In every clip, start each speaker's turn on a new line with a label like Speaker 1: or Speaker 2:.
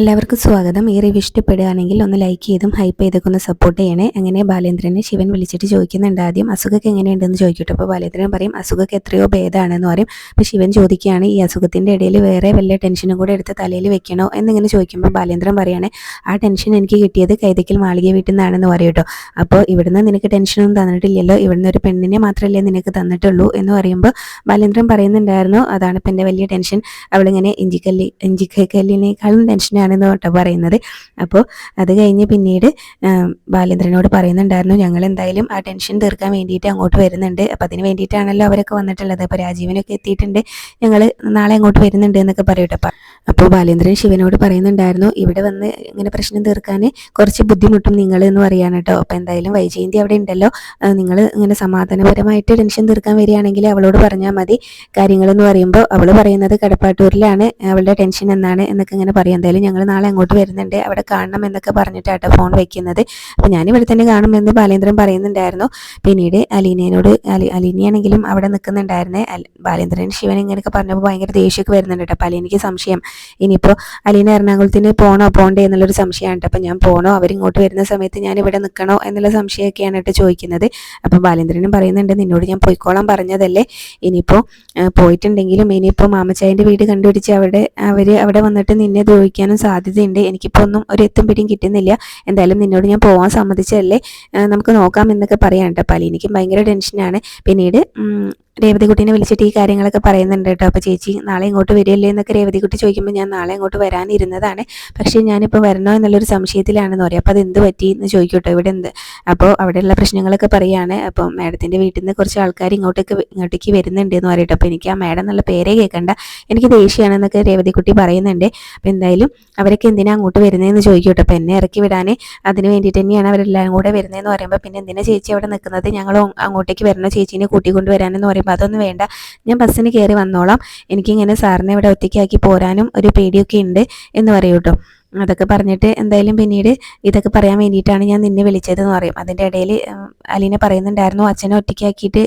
Speaker 1: എല്ലാവർക്കും സ്വാഗതം. ഈ റിവ്യൂ ഇഷ്ടപ്പെടുകയാണെങ്കിൽ ഒന്ന് ലൈക്ക് ചെയ്തും ഹൈപ്പ് ചെയ്തൊക്കെ ഒന്ന് സപ്പോർട്ട് ചെയ്യണേ. അങ്ങനെ ബാലേന്ദ്രനെ ശിവൻ വിളിച്ചിട്ട് ചോദിക്കുന്നുണ്ട് ആദ്യം അസുഖമൊക്കെ എങ്ങനെയുണ്ടെന്ന് ചോദിക്കട്ടെ? അപ്പോൾ ബാലേന്ദ്രൻ പറയും അസുഖമൊക്കെ എത്രയോ ഭേദമാണെന്ന് പറയും. അപ്പോൾ ശിവൻ ചോദിക്കുകയാണ് ഈ അസുഖത്തിന്റെ ഇടയിൽ വേറെ വല്ല ടെൻഷനും കൂടെ എടുത്ത് തലയിൽ വെക്കണോ? എന്നിങ്ങനെ ചോദിക്കുമ്പോൾ ബാലേന്ദ്രൻ പറയുകയാണ് ആ ടെൻഷൻ എനിക്ക് കിട്ടിയത് കൈതക്കൽ മാളിക വീട്ടിൽ നിന്നാണെന്ന് പറയും അപ്പോൾ ഇവിടുന്ന് നിനക്ക് ടെൻഷനൊന്നും തന്നിട്ടില്ലല്ലോ. ഇവിടുന്ന് ഒരു പെണ്ണിനെ മാത്രമല്ലേ നിനക്ക് തന്നിട്ടുള്ളൂ? എന്ന് പറയുമ്പോൾ ബാലേന്ദ്രൻ പറയുന്നുണ്ടായിരുന്നു അതാണ് ഇപ്പം എന്റെ വലിയ ടെൻഷൻ അവളിങ്ങനെ ഇഞ്ചിക്കല്ലി ഇഞ്ചിക്കല്ലിനേക്കാളും ടെൻഷനാണെന്ന് കേട്ടോ പറയുന്നത്. അപ്പോൾ അത് കഴിഞ്ഞ് പിന്നീട് ബാലേന്ദ്രനോട് പറയുന്നുണ്ടായിരുന്നു ഞങ്ങൾ എന്തായാലും ആ ടെൻഷൻ തീർക്കാൻ വേണ്ടിയിട്ട് അങ്ങോട്ട് വരുന്നുണ്ട്. അപ്പോൾ അതിന് വേണ്ടിയിട്ടാണല്ലോ അവരൊക്കെ വന്നിട്ടുള്ളത്. അപ്പോൾ രാജീവനൊക്കെ എത്തിയിട്ടുണ്ട്. ഞങ്ങൾ നാളെ അങ്ങോട്ട് വരുന്നുണ്ട് എന്നൊക്കെ പറയട്ടെ അപ്പം അപ്പോൾ ബാലേന്ദ്രൻ ശിവനോട് പറയുന്നുണ്ടായിരുന്നു ഇവിടെ വന്ന് ഇങ്ങനെ പ്രശ്നം തീർക്കാൻ കുറച്ച് ബുദ്ധിമുട്ടും നിങ്ങൾ എന്ന് പറയാണ് കേട്ടോ. അപ്പോൾ എന്തായാലും വൈജയന്തി അവിടെ ഉണ്ടല്ലോ. നിങ്ങൾ ഇങ്ങനെ സമാധാനപരമായിട്ട് ടെൻഷൻ തീർക്കാൻ വരികയാണെങ്കിൽ അവളോട് പറഞ്ഞാൽ മതി. കാര്യങ്ങളെന്ന് പറയുമ്പോൾ അവൾ പറയുന്നത് കടപ്പാട്ടൂരിലാണ്. അവളുടെ ടെൻഷൻ എന്നാണ് എന്നൊക്കെ ഇങ്ങനെ പറയാം. എന്തായാലും ഞങ്ങൾ നാളെ അങ്ങോട്ട് വരുന്നുണ്ട്. അവിടെ കാണണം എന്നൊക്കെ പറഞ്ഞിട്ടാട്ടോ ഫോൺ വെക്കുന്നത്. അപ്പോൾ ഞാനിവിടെ തന്നെ കാണുമെന്ന് ബാലേന്ദ്രൻ പറയുന്നുണ്ടായിരുന്നു. പിന്നീട് അലീനയോട് അലി അലീനയാണെങ്കിലും അവിടെ നിൽക്കുന്നുണ്ടായിരുന്നേ ബാലേന്ദ്രൻ ശിവൻ ഇങ്ങനെയൊക്കെ പറഞ്ഞപ്പോൾ ഭയങ്കര ദേഷ്യമൊക്കെ വരുന്നുണ്ട് കേട്ടോ. അപ്പോൾ അലീനയ്ക്ക് സംശയം. ഇനിയിപ്പോൾ അലീന എറണാകുളത്തിന് പോകണോ പോകണ്ടേ എന്നുള്ളൊരു സംശയമാണ് കേട്ടോ. അപ്പോൾ ഞാൻ പോകണോ അവരിങ്ങോട്ട് വരുന്ന സമയത്ത് ഞാൻ ഇവിടെ നിൽക്കണോ എന്നുള്ള സംശയമൊക്കെയാണ് കേട്ടോ ചോദിക്കുന്നത്. അപ്പോൾ ബാലേന്ദ്രനും പറയുന്നുണ്ട് നിന്നോട് ഞാൻ പോയിക്കോളാൻ പറഞ്ഞതല്ലേ. ഇനിയിപ്പോൾ പോയിട്ടുണ്ടെങ്കിലും ഇനിയിപ്പോൾ മാമച്ചായന്റെ വീട് കണ്ടുപിടിച്ച് അവിടെ അവർ അവിടെ വന്നിട്ട് നിന്നെ ദ്രോഹിക്കാനും സാധ്യതയുണ്ട്. എനിക്കിപ്പോൾ ഒന്നും ഒരു എത്തും പിടിയും കിട്ടുന്നില്ല. എന്തായാലും നിന്നോട് ഞാൻ പോകാൻ സമ്മതിച്ചതല്ലേ? നമുക്ക് നോക്കാം എന്നൊക്കെ പറയാം കേട്ടോ. പാലി എനിക്കും ഭയങ്കര ടെൻഷനാണ്. പിന്നീട് രേവതികുട്ടീനെ വിളിച്ചിട്ട് ഈ കാര്യങ്ങളൊക്കെ പറയുന്നുണ്ട് കേട്ടോ. അപ്പോൾ ചേച്ചി നാളെ ഇങ്ങോട്ട് വരികയല്ലേ എന്നൊക്കെ രേവതികുട്ടി ചോദിക്കുമ്പോൾ ഞാൻ നാളെ ഇങ്ങോട്ട് വരാനിരുന്നതാണ്. പക്ഷേ ഞാനിപ്പോൾ വരണോ എന്നുള്ളൊരു സംശയത്തിലാണെന്ന് പറയും. അപ്പോൾ അത് എന്ത് പറ്റി എന്ന് ചോദിക്കട്ടോ. ഇവിടെ എന്ത്? അപ്പോൾ അവിടെയുള്ള പ്രശ്നങ്ങളൊക്കെ പറയുകയാണ് അപ്പോൾ മാഡത്തിന്റെ വീട്ടിൽ നിന്ന് കുറച്ച് ആൾക്കാർ ഇങ്ങോട്ടേക്ക് ഇങ്ങോട്ടേക്ക് വരുന്നുണ്ട് എന്ന് പറയട്ടോ. അപ്പോൾ എനിക്ക് ആ മാഡം എന്നുള്ള പേരേ കേൾക്കണ്ട എനിക്ക് ദേഷ്യമാണെന്നൊക്കെ രേവതികുട്ടി പറയുന്നുണ്ട്. അപ്പോൾ എന്തായാലും അവരൊക്കെ എന്തിനാണ് അങ്ങോട്ട് വരുന്നതെന്ന് ചോദിക്കട്ടോ. അപ്പോൾ എന്നെ ഇറക്കി വിടാൻ അതിന് വേണ്ടിയിട്ട് തന്നെയാണ് അവരെല്ലാവരും കൂടെ വരുന്നതെന്ന് പറയുമ്പോൾ പിന്നെ എന്തിനാണ് ചേച്ചി അവിടെ നിൽക്കുന്നത് ഞങ്ങൾ അങ്ങോട്ടേക്ക് വരണോ? ചേച്ചീനെ കൂട്ടിക്കൊണ്ട് വരാനെന്ന് പറയുമ്പോൾ അതൊന്നും വേണ്ട. ഞാൻ ബസ്സിന് കയറി വന്നോളാം. എനിക്കിങ്ങനെ സാറിനെ ഇവിടെ ഒറ്റയ്ക്കാക്കി പോരാനും ഒരു പേടിയൊക്കെ ഉണ്ട് എന്ന് പറയും കേട്ടോ അതൊക്കെ പറഞ്ഞിട്ട് എന്തായാലും പിന്നീട് ഇതൊക്കെ പറയാൻ വേണ്ടിയിട്ടാണ് ഞാൻ നിന്നെ വിളിച്ചതെന്ന് പറയും. അതിന്റെ ഇടയിൽ അലീന പറയുന്നുണ്ടായിരുന്നു അച്ഛനെ ഒറ്റയ്ക്കാക്കിയിട്ട്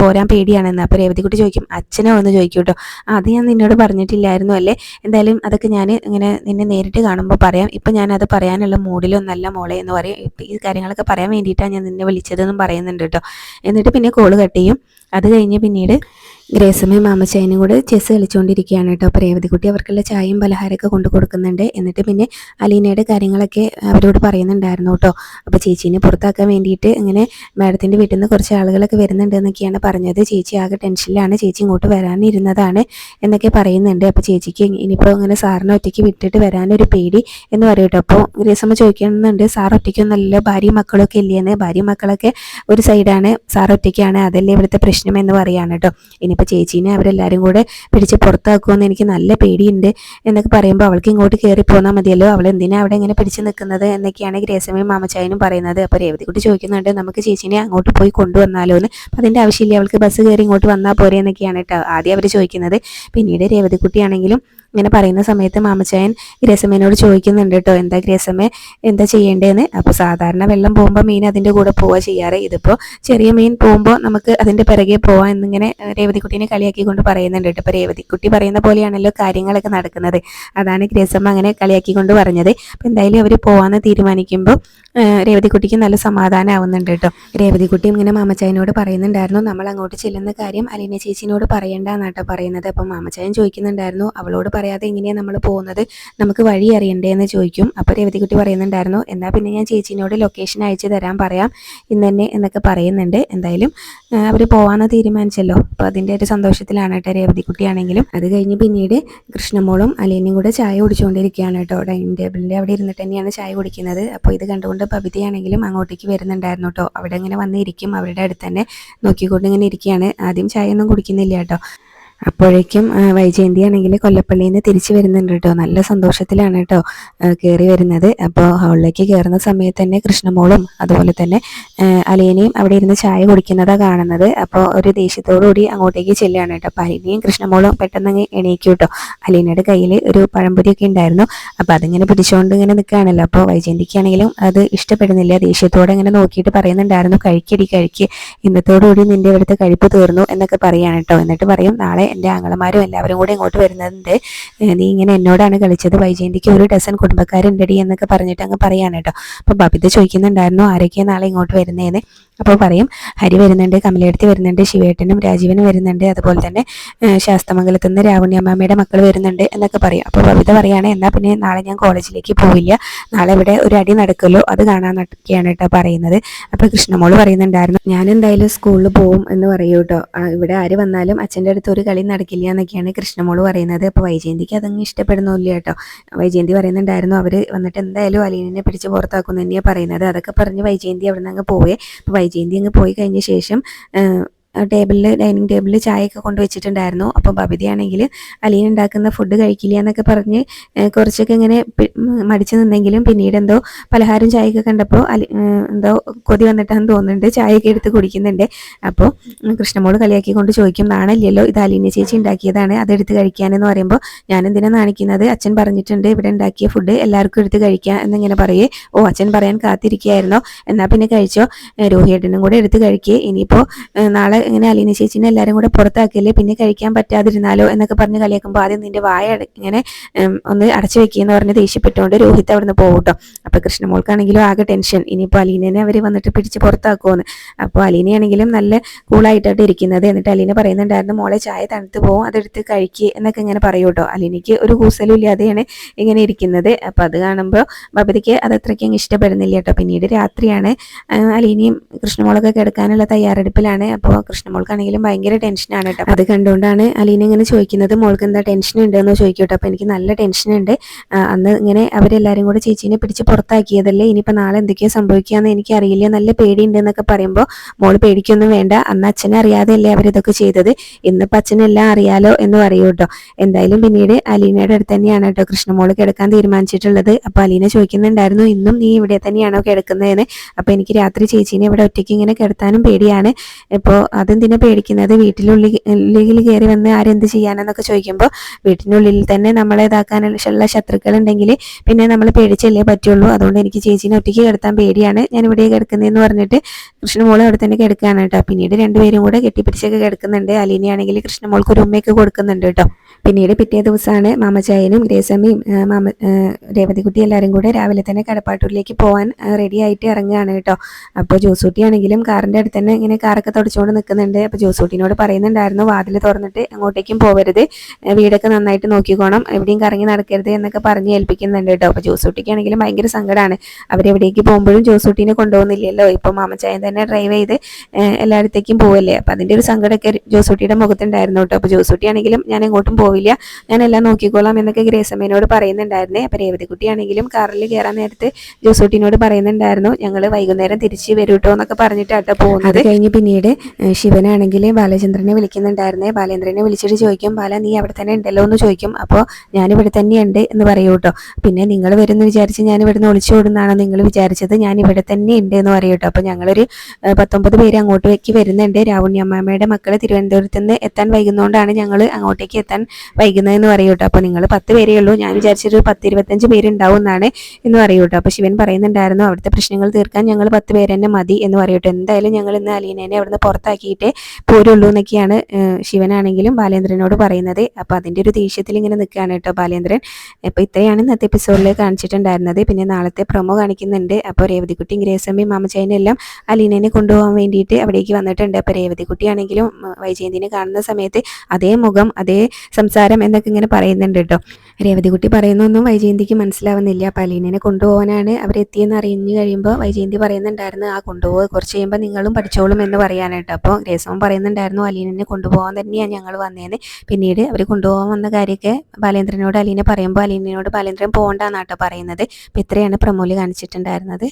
Speaker 1: പോരാൻ പേടിയാണെന്ന്. അപ്പോൾ രേവതിക്കുട്ടി ചോദിക്കും അച്ഛനോ? എന്ന് ചോദിക്കും കേട്ടോ. അത് ഞാൻ നിന്നോട് പറഞ്ഞിട്ടില്ലായിരുന്നു അല്ലേ? എന്തായാലും അതൊക്കെ ഞാൻ ഇങ്ങനെ നിന്നെ നേരിട്ട് കാണുമ്പോൾ പറയാം. ഇപ്പം ഞാനത് പറയാനുള്ള മൂഡിലൊന്നല്ല മോളെ എന്ന് പറയും. ഈ കാര്യങ്ങളൊക്കെ പറയാൻ വേണ്ടിയിട്ടാണ് ഞാൻ നിന്നെ വിളിച്ചതെന്നും പറയുന്നുണ്ട് കേട്ടോ. എന്നിട്ട് പിന്നെ കോൾ കട്ട് ചെയ്യും. അത് കഴിഞ്ഞ് പിന്നീട് ഗ്രേസമ്മയും മാമച്ചായനും കൂടെ ചെസ് കളിച്ചുകൊണ്ടിരിക്കുകയാണ് കേട്ടോ. അപ്പോൾ രേവതിക്കുട്ടി അവർക്കുള്ള ചായയും പലഹാരമൊക്കെ കൊണ്ടു കൊടുക്കുന്നുണ്ട്. എന്നിട്ട് പിന്നെ അലീനയുടെ കാര്യങ്ങളൊക്കെ അവരോട് പറയുന്നുണ്ടായിരുന്നു കേട്ടോ. അപ്പോൾ ചേച്ചീനെ പുറത്താക്കാൻ വേണ്ടിയിട്ട് ഇങ്ങനെ മാഡത്തിന്റെ വീട്ടിൽ നിന്ന് കുറച്ച് ആളുകളൊക്കെ വരുന്നുണ്ട് എന്നൊക്കെയാണ് പറഞ്ഞത്. ചേച്ചി ആകെ ടെൻഷനിലാണ്. ചേച്ചി ഇങ്ങോട്ട് വരാനിരുന്നതാണ് എന്നൊക്കെ പറയുന്നുണ്ട്. അപ്പോൾ ചേച്ചിക്ക് ഇനിയിപ്പോൾ ഇങ്ങനെ സാറിനെ ഒറ്റയ്ക്ക് വിട്ടിട്ട് വരാനൊരു പേടി എന്ന് പറയും കേട്ടോ. അപ്പോൾ ഗ്രേസമ്മ ചോദിക്കുന്നുണ്ട് സാർ ഒറ്റയ്ക്കൊന്നല്ല ഭാര്യയും മക്കളൊക്കെ ഇല്ലേന്ന് ഭാര്യയും മക്കളൊക്കെ ഒരു സൈഡാണ് സാർ ഒറ്റയ്ക്കാണ്. അതല്ലേ ഇവിടുത്തെ പ്രശ്നം? എന്ന് പറയാണ് കേട്ടോ. ഇനിയിപ്പോൾ ചേച്ചീനെ അവരെല്ലാവരും കൂടെ പിടിച്ച് പുറത്താക്കുമെന്ന് എനിക്ക് നല്ല പേടിയുണ്ട്. എന്നൊക്കെ പറയുമ്പോൾ അവൾക്ക് ഇങ്ങോട്ട് കയറി പോന്നാൽ മതിയല്ലോ. അവൾ എന്തിനാണ് അവിടെ ഇങ്ങനെ പിടിച്ച് നിൽക്കുന്നത് എന്നൊക്കെയാണ് ഗ്രേസമ്മയും മാമച്ചായനും പറയുന്നത്. അപ്പോൾ രേവതിക്കുട്ടി ചോദിക്കുന്നുണ്ട് നമുക്ക് ചേച്ചീനെ അങ്ങോട്ട് പോയി കൊണ്ടുവന്നാലോ എന്ന് അപ്പോൾ അതിന്റെ ആവശ്യമില്ല അവൾക്ക് ബസ് കയറി ഇങ്ങോട്ട് വന്നാൽ പോരെ എന്നൊക്കെയാണ് കേട്ടോ ആദ്യം അവർ ചോദിക്കുന്നത്. പിന്നീട് രേവതിക്കുട്ടിയാണെങ്കിലും ഇങ്ങനെ പറയുന്ന സമയത്ത് മാമച്ചായൻ ഗ്രേസമ്മേനോട് ചോദിക്കുന്നുണ്ട് കേട്ടോ എന്താ ഗ്രേസമ്മ എന്താ ചെയ്യേണ്ടതെന്ന് അപ്പോൾ സാധാരണ വെള്ളം പോകുമ്പോൾ മീൻ അതിന്റെ കൂടെ പോവുക ചെയ്യാറ്. ഇതിപ്പോൾ ചെറിയ മീൻ പോകുമ്പോൾ നമുക്ക് അതിന്റെ പിറകെ പോവാം എന്നിങ്ങനെ രേവതിക്കുട്ടീനെ കളിയാക്കിക്കൊണ്ട് പറയുന്നുണ്ട് കേട്ടോ അപ്പോൾ രേവതിക്കുട്ടി പറയുന്ന പോലെയാണല്ലോ കാര്യങ്ങളൊക്കെ നടക്കുന്നത്. അതാണ് ഗ്രേസമ്മ അങ്ങനെ കളിയാക്കിക്കൊണ്ട് പറഞ്ഞത്. അപ്പോൾ എന്തായാലും അവർ പോവാമെന്ന് തീരുമാനിക്കുമ്പോൾ രേവതിക്കുട്ടിക്ക് നല്ല സമാധാനം ആവുന്നുണ്ട് കേട്ടോ. രേവതിക്കുട്ടി ഇങ്ങനെ മാമച്ചായനോട് പറയുന്നുണ്ടായിരുന്നു നമ്മൾ അങ്ങോട്ട് ചെല്ലുന്ന കാര്യം അലീന ചേച്ചിനോട് പറയണ്ട എന്നാട്ടോ പറയുന്നത്. അപ്പം മാമച്ചായൻ ചോദിക്കുന്നുണ്ടായിരുന്നു അവളോട് പറയാതെ എങ്ങനെയാണ് നമ്മൾ പോകുന്നത്? നമുക്ക് വഴി അറിയണ്ടേ എന്ന് ചോദിക്കും. അപ്പോൾ രേവതിക്കുട്ടി പറയുന്നുണ്ടായിരുന്നു എന്നാൽ പിന്നെ ഞാൻ ചേച്ചിനോട് ലൊക്കേഷൻ അയച്ചു തരാൻ പറയാം. ഇന്ന് തന്നെ എന്നൊക്കെ പറയുന്നുണ്ട്. എന്തായാലും അവർ പോകാമെന്ന് തീരുമാനിച്ചല്ലോ. അപ്പോൾ അതിന്റെ ഒരു സന്തോഷത്തിലാണ് കേട്ടോ രേവതിക്കുട്ടിയാണെങ്കിലും അത് കഴിഞ്ഞ് പിന്നീട് കൃഷ്ണമോളും അലീനയും കൂടെ ചായ കുടിച്ചുകൊണ്ടിരിക്കുകയാണ് കേട്ടോ. ഡൈനിങ് ടേബിളിന്റെ അവിടെ ഇരുന്നിട്ട് തന്നെയാണ് ചായ കുടിക്കുന്നത്. അപ്പോൾ ഇത് കണ്ടുകൊണ്ട് ബബിതയാണെങ്കിലും അങ്ങോട്ടേക്ക് വരുന്നുണ്ടായിരുന്നു കേട്ടോ അവിടെ ഇങ്ങനെ വന്നിരിക്കും. അവരുടെ അടുത്ത് തന്നെ നോക്കിക്കൊണ്ട് ഇങ്ങനെ ഇരിക്കുകയാണ്. ആദ്യം ചായ ഒന്നും കുടിക്കുന്നില്ല കേട്ടോ അപ്പോഴേക്കും വൈജയന്തി ആണെങ്കിൽ കൊല്ലപ്പള്ളിയിൽ നിന്ന് തിരിച്ചു വരുന്നുണ്ട് കേട്ടോ. നല്ല സന്തോഷത്തിലാണ് കേട്ടോ കയറി വരുന്നത്. അപ്പോൾ ഹൗളിലേക്ക് കയറുന്ന സമയത്ത് തന്നെ കൃഷ്ണമോളും അതുപോലെ തന്നെ അലീനയും അവിടെ ഇരുന്ന് ചായ കുടിക്കുന്നതാണ് കാണുന്നത്. അപ്പോൾ ഒരു ദേഷ്യത്തോടു കൂടി അങ്ങോട്ടേക്ക് ചെല്ലുകയാണ് കേട്ടോ. അപ്പോൾ അലീനയും കൃഷ്ണമോളും പെട്ടെന്ന് അങ്ങ് എണീക്കും കേട്ടോ. അലീനയുടെ കയ്യിൽ ഒരു പഴംപൊരിയൊക്കെ ഉണ്ടായിരുന്നു. അപ്പോൾ അതിങ്ങനെ പിടിച്ചുകൊണ്ട് ഇങ്ങനെ നിൽക്കുകയാണല്ലോ. അപ്പോൾ വൈജയന്തിക്കാണെങ്കിലും അത് ഇഷ്ടപ്പെടുന്നില്ല. ദേഷ്യത്തോടെ ഇങ്ങനെ നോക്കിയിട്ട് പറയുന്നുണ്ടായിരുന്നു കഴിക്കടി കഴിക്ക്. ഇന്നത്തോടുകൂടി നിന്റെ ഇവിടുത്തെ കഴിപ്പ് തീർന്നു എന്നൊക്കെ പറയാണ് കേട്ടോ. എന്നിട്ട് പറയും നാളെ എന്റെ ആങ്ങളമാരും എല്ലാവരും കൂടെ ഇങ്ങോട്ട് വരുന്നതിന്റെ നീ ഇങ്ങനെ എന്നോടാണ് കളിച്ചത്. വൈജയന്തിക്ക് ഒരു ഡസൻ കുടുംബക്കാരുണ്ടടി എന്നൊക്കെ പറഞ്ഞിട്ട് അങ്ങ് പറയാണ് കേട്ടോ. അപ്പോൾ ബബിത ചോദിക്കുന്നുണ്ടായിരുന്നു ആരൊക്കെയാണ് നാളെ ഇങ്ങോട്ട് വരുന്നതെന്ന് അപ്പോൾ പറയും ഹരി വരുന്നുണ്ട് കമലയടുത്ത് വരുന്നുണ്ട് ശിവേട്ടനും രാജീവനും വരുന്നുണ്ട്. അതുപോലെ തന്നെ ശാസ്തമംഗലത്ത് നിന്ന് രാവണ്യമ്മയുടെ മക്കൾ വരുന്നുണ്ട് എന്നൊക്കെ പറയും. അപ്പോൾ ബബിത പറയുകയാണ് എന്നാൽ പിന്നെ നാളെ ഞാൻ കോളേജിലേക്ക് പോവില്ല. നാളെ ഇവിടെ ഒരു അടി നടക്കുമല്ലോ. അത് കാണാനൊക്കെയാണ് കേട്ടോ പറയുന്നത്. അപ്പോൾ കൃഷ്ണമോൾ പറയുന്നുണ്ടായിരുന്നു ഞാൻ എന്തായാലും സ്കൂളിൽ പോവും എന്ന് പറയൂ കേട്ടോ. ഇവിടെ ആര് വന്നാലും അച്ഛന്റെ അടുത്ത് ഒരു നടക്കില്ല എന്നൊക്കെയാണ് കൃഷ്ണമോൾ പറയുന്നത്. അപ്പോൾ വൈജയന്തിക്ക് അതങ്ങ് ഇഷ്ടപ്പെടുന്നില്ല കേട്ടോ. വൈജയന്തി പറയുന്നുണ്ടായിരുന്നു അവർ വന്നിട്ട് എന്തായാലും അലീനെ പിടിച്ച് പുറത്താക്കുന്നു തന്നെയാണ് പറയുന്നത്. അതൊക്കെ പറഞ്ഞ് വൈജയന്തി അവിടെ നിന്ന് അങ്ങ് പോവേ. അപ്പോൾ വൈജയന്തി അങ്ങ് പോയി കഴിഞ്ഞ ശേഷം ടേബിളിൽ ഡൈനിങ് ടേബിളിൽ ചായയൊക്കെ കൊണ്ട് വെച്ചിട്ടുണ്ടായിരുന്നു. അപ്പോൾ ബബിതയാണെങ്കിൽ അലീൻ ഉണ്ടാക്കുന്ന ഫുഡ് കഴിക്കില്ല എന്നൊക്കെ പറഞ്ഞ് കുറച്ചൊക്കെ ഇങ്ങനെ മടിച്ചു നിന്നെങ്കിലും പിന്നീട് എന്തോ പലഹാരം ചായയൊക്കെ കണ്ടപ്പോൾ അലി എന്തോ കൊതി വന്നിട്ടാന്ന് തോന്നുന്നുണ്ട്. ചായയൊക്കെ എടുത്ത് കുടിക്കുന്നുണ്ട്. അപ്പോൾ കൃഷ്ണമോൾ കളിയാക്കി കൊണ്ട് ചോദിക്കും നാണല്ലല്ലോ ഇത് അലീന ചേച്ചി ഉണ്ടാക്കിയതാണ് അതെടുത്ത് കഴിക്കാനെന്ന് പറയുമ്പോൾ ഞാൻ എന്തിനാ നാണിക്കുന്നത്? അച്ഛൻ പറഞ്ഞിട്ടുണ്ട് ഇവിടെ ഉണ്ടാക്കിയ ഫുഡ് എല്ലാവർക്കും എടുത്ത് കഴിക്കാം എന്നിങ്ങനെ പറയേ. ഓ അച്ഛൻ പറയാൻ കാത്തിരിക്കുകയായിരുന്നോ? എന്നാൽ പിന്നെ കഴിച്ചോ. രോഹിയേട്ടനും കൂടെ എടുത്ത് കഴിക്കേ. ഇനിയിപ്പോൾ നാളെ ഇങ്ങനെ അലീന ചേച്ചിനെ എല്ലാവരും കൂടെ പുറത്താക്കിയല്ലേ പിന്നെ കഴിക്കാൻ പറ്റാതിരുന്നാലോ എന്നൊക്കെ പറഞ്ഞ് കളിയാക്കുമ്പോൾ ആദ്യം നിന്റെ വായ ഇങ്ങനെ ഒന്ന് അടച്ചു വെക്കുകയെന്ന് പറഞ്ഞ് ദേഷ്യപ്പെട്ടുകൊണ്ട് രോഹിത് അവിടുന്ന് പോകട്ടോ അപ്പോൾ കൃഷ്ണമോൾക്കാണെങ്കിലും ആകെ ടെൻഷൻ. ഇനിയിപ്പോൾ അലീനനെ അവർ വന്നിട്ട് പിടിച്ച് പുറത്താക്കുമെന്ന് അപ്പോൾ അലീനയാണെങ്കിലും നല്ല കൂളായിട്ടാണ് ഇരിക്കുന്നത്. എന്നിട്ട് അലീന പറയുന്നുണ്ടായിരുന്നു മോളെ ചായ തണുത്ത് പോകും അതെടുത്ത് കഴിക്കുക എന്നൊക്കെ ഇങ്ങനെ പറയൂട്ടോ അലീനയ്ക്ക് ഒരു കൂസലും ഇല്ലാതെയാണ് ഇങ്ങനെ ഇരിക്കുന്നത്. അപ്പോൾ അത് കാണുമ്പോൾ ബബിതയ്ക്ക് അത് അത്രയ്ക്കും ഇഷ്ടപ്പെടുന്നില്ല കേട്ടോ പിന്നീട് രാത്രിയാണ് അലീനയും കൃഷ്ണമോളൊക്കെ കിടക്കാനുള്ള തയ്യാറെടുപ്പിലാണ്. അപ്പോൾ കൃഷ്ണമോൾക്കാണെങ്കിലും ഭയങ്കര ടെൻഷനാണ് കേട്ടോ. അത് കണ്ടുകൊണ്ടാണ് അലീന ഇങ്ങനെ ചോദിക്കുന്നത് മോൾക്ക് എന്താ ടെൻഷൻ ഉണ്ടെന്ന്? ചോദിക്കട്ടോ. അപ്പോൾ എനിക്ക് നല്ല ടെൻഷൻ ഉണ്ട്. അന്ന് ഇങ്ങനെ അവരെല്ലാരും കൂടെ ചേച്ചീനെ പിടിച്ച് പുറത്താക്കിയതല്ലേ ഇനിയിപ്പോൾ നാളെ എന്തൊക്കെയോ എനിക്ക് അറിയില്ല നല്ല പേടിയുണ്ട് എന്നൊക്കെ പറയുമ്പോൾ മോൾ പേടിക്കൊന്നും വേണ്ട. അന്ന് അച്ഛനെ അറിയാതെയല്ലേ അവരിതൊക്കെ ചെയ്തത്. ഇന്നിപ്പോൾ അച്ഛനെല്ലാം അറിയാലോ എന്ന് പറയൂ കേട്ടോ. എന്തായാലും പിന്നീട് അലീനയുടെ അടുത്ത് തന്നെയാണ് കേട്ടോ കൃഷ്ണമോൾ കിടക്കാൻ തീരുമാനിച്ചിട്ടുള്ളത്. അപ്പോൾ അലീന ചോദിക്കുന്നുണ്ടായിരുന്നു ഇന്നും നീ ഇവിടെ തന്നെയാണോ കിടക്കുന്നതെന്ന്? അപ്പോൾ എനിക്ക് രാത്രി ചേച്ചീനെ ഇവിടെ ഒറ്റയ്ക്ക് ഇങ്ങനെ കിടത്താനും പേടിയാണ്. ഇപ്പോൾ അതെന്തിനാ പേടിക്കുന്നത്? വീട്ടിലുള്ളിൽ കയറി വന്ന് ആരെന്ത് ചെയ്യാനെന്നൊക്കെ ചോദിക്കുമ്പോൾ വീട്ടിനുള്ളിൽ തന്നെ നമ്മളെ ഇതാക്കാനുള്ള ശത്രുക്കൾ ഉണ്ടെങ്കിൽ പിന്നെ നമ്മൾ പേടിച്ചല്ലേ പറ്റുള്ളൂ. അതുകൊണ്ട് എനിക്ക് ചേച്ചീനെ ഒറ്റയ്ക്ക് കിടത്താൻ പേടിയാണ്. ഞാൻ ഇവിടെ കിടക്കുന്നതെന്ന് പറഞ്ഞിട്ട് കൃഷ്ണമോൾ അവിടെ തന്നെ കിടക്കുകയാണ് കേട്ടോ. പിന്നീട് രണ്ടുപേരും കൂടെ കെട്ടിപ്പിടിച്ചൊക്കെ കിടക്കുന്നുണ്ട്. അലീനയാണെങ്കിൽ കൃഷ്ണമോൾക്ക് ഒരു ഉമ്മയൊക്കെ കൊടുക്കുന്നുണ്ട് കേട്ടോ. പിന്നീട് പിറ്റേ ദിവസമാണ് മാമചായനും ഗ്രേസമ്മയും മാമ രേവതികുട്ടി എല്ലാവരും കൂടെ രാവിലെ തന്നെ കടപ്പാട്ടൂരിലേക്ക് പോകാൻ റെഡി ആയിട്ട് ഇറങ്ങുകയാണ് കേട്ടോ. അപ്പോൾ ജോസൂട്ടി ആണെങ്കിലും കാറിന്റെ അടുത്ത് തന്നെ ഇങ്ങനെ കാറൊക്കെ തുടച്ചുകൊണ്ട് നിൽക്കുന്നുണ്ട്. അപ്പോൾ ജോസൂട്ടിനോട് പറയുന്നുണ്ടായിരുന്നു വാതിൽ തുറന്നിട്ട് അങ്ങോട്ടേക്കും പോകരുത് വീടൊക്കെ നന്നായിട്ട് നോക്കിക്കോണം. എവിടെയും കറങ്ങി നടക്കരുത് എന്നൊക്കെ പറഞ്ഞ് ഏൽപ്പിക്കുന്നുണ്ട് കേട്ടോ. അപ്പോൾ ജോസൂട്ടിക്കാണെങ്കിലും ഭയങ്കര സങ്കടമാണ് അവരെവിടേക്ക് പോകുമ്പോഴും ജോസൂട്ടിനെ കൊണ്ടുപോകുന്നില്ലല്ലോ. ഇപ്പോൾ മാമച്ചായൻ തന്നെ ഡ്രൈവ് ചെയ്ത് എല്ലായിടത്തേക്കും പോവല്ലേ? അപ്പോൾ അതിന്റെ ഒരു സങ്കടമൊക്കെ ജോസൂട്ടിയുടെ മുഖത്തുണ്ടായിരുന്നു കേട്ടോ. അപ്പോൾ ജോസൂട്ടി ആണെങ്കിലും ഞാൻ എങ്ങോട്ടും പോവില്ല. ഞാൻ എല്ലാം നോക്കിക്കോളാം എന്നൊക്കെ ഗ്രേസമ്മേനോട് പറയുന്നുണ്ടായിരുന്നേ. അപ്പോൾ രേവതിക്കുട്ടിയാണെങ്കിലും കാറിൽ കയറാൻ നേരത്ത് ജോസൂട്ടിനോട് പറയുന്നുണ്ടായിരുന്നു. ഞങ്ങൾ വൈകുന്നേരം തിരിച്ച് വരൂട്ടോ എന്നൊക്കെ പറഞ്ഞിട്ടാട്ടോ പോകുന്നത്. കഴിഞ്ഞ് പിന്നീട് ശിവനാണെങ്കിൽ ബാലചന്ദ്രനെ വിളിക്കുന്നുണ്ടായിരുന്നേ. ബാലേന്ദ്രനെ വിളിച്ചിട്ട് ചോദിക്കും ബാല നീ അവിടെ തന്നെ ഉണ്ടല്ലോ? എന്ന് ചോദിക്കും. അപ്പോൾ ഞാനിവിടെ തന്നെയുണ്ട് എന്ന് പറയൂ കേട്ടോ. പിന്നെ നിങ്ങൾ വരുമെന്ന് വിചാരിച്ച് ഞാൻ ഇവിടുന്ന് ഒളിച്ചു ഓടുന്നാണോ നിങ്ങൾ വിചാരിച്ചത്? ഞാൻ ഇവിടെ തന്നെ ഉണ്ട് എന്ന് പറയൂ കേട്ടോ. അപ്പോൾ ഞങ്ങളൊരു പത്തൊമ്പത് പേര് അങ്ങോട്ടേക്ക് വരുന്നുണ്ട്. രാവുണ്യമ്മയുടെ മക്കൾ തിരുവനന്തപുരത്ത് നിന്ന് എത്താൻ വൈകുന്നതുകൊണ്ടാണ് ഞങ്ങൾ അങ്ങോട്ടേക്ക് എത്താൻ വൈകുന്നതെന്ന് പറയും കേട്ടോ അപ്പോൾ നിങ്ങൾ പത്ത് പേരേ ഉള്ളൂ. ഞാൻ വിചാരിച്ചൊരു പത്ത് ഇരുപത്തഞ്ച് പേരുണ്ടാവും എന്നാണ് എന്ന് പറയും കേട്ടോ അപ്പോൾ ശിവൻ പറയുന്നുണ്ടായിരുന്നു അവിടുത്തെ പ്രശ്നങ്ങൾ തീർക്കാൻ ഞങ്ങൾ പത്ത് പേര് തന്നെ മതി എന്ന് പറയട്ടെ എന്തായാലും ഞങ്ങൾ ഇന്ന് അലീനേനെ അവിടുന്ന് പുറത്താക്കിയിട്ടേ പോരുള്ളൂ എന്നൊക്കെയാണ് ശിവനാണെങ്കിലും ബാലേന്ദ്രനോട് പറയുന്നത്. അപ്പോൾ അതിന്റെ ഒരു ദേഷ്യത്തിൽ ഇങ്ങനെ നിൽക്കുകയാണ് കേട്ടോ ബാലേന്ദ്രൻ. അപ്പോൾ ഇത്രയാണ് ഇന്നത്തെ എപ്പിസോഡിൽ കാണിച്ചിട്ടുണ്ടായിരുന്നത്. പിന്നെ നാളത്തെ പ്രൊമോ കാണിക്കുന്നുണ്ട്. അപ്പോൾ രേവതിക്കുട്ടിയും ഗ്രേസമ്മയും മാമച്ചായനും എല്ലാം അലീനേനെ കൊണ്ടുപോകാൻ വേണ്ടിയിട്ട് അവിടേക്ക് വന്നിട്ടുണ്ട്. അപ്പോൾ രേവതിക്കുട്ടിയാണെങ്കിലും വൈജയന്തിനെ കാണുന്ന സമയത്ത് അതേ മുഖം അതേ സംസാരം എന്നൊക്കെ ഇങ്ങനെ പറയുന്നുണ്ട് കേട്ടോ. രേവതികുട്ടി പറയുന്നൊന്നും വൈജയന്തിക്ക് മനസ്സിലാവുന്നില്ല. അപ്പോൾ അലീനനെ കൊണ്ടുപോകാനാണ് അവരെത്തിയെന്ന് അറിഞ്ഞു കഴിയുമ്പോൾ വൈജയന്തി പറയുന്നുണ്ടായിരുന്നു ആ കൊണ്ടുപോകുക കുറച്ച് കഴിയുമ്പോൾ നിങ്ങളും പഠിച്ചോളും എന്ന് പറയാനായിട്ട് അപ്പോൾ ഗ്രേസവും പറയുന്നുണ്ടായിരുന്നു അലീനനെ കൊണ്ടുപോകാൻ തന്നെയാണ് ഞങ്ങൾ വന്നേന്ന്. പിന്നീട് അവർ കൊണ്ടുപോകാൻ വന്ന കാര്യമൊക്കെ ബാലേന്ദ്രനോട് അലീനെ പറയുമ്പോൾ അലീനയോട് ബാലേന്ദ്രൻ പോകണ്ടെന്നാട്ടോ പറയുന്നത്. അപ്പോൾ ഇത്രയാണ് പ്രമോലി കാണിച്ചിട്ടുണ്ടായിരുന്നത്.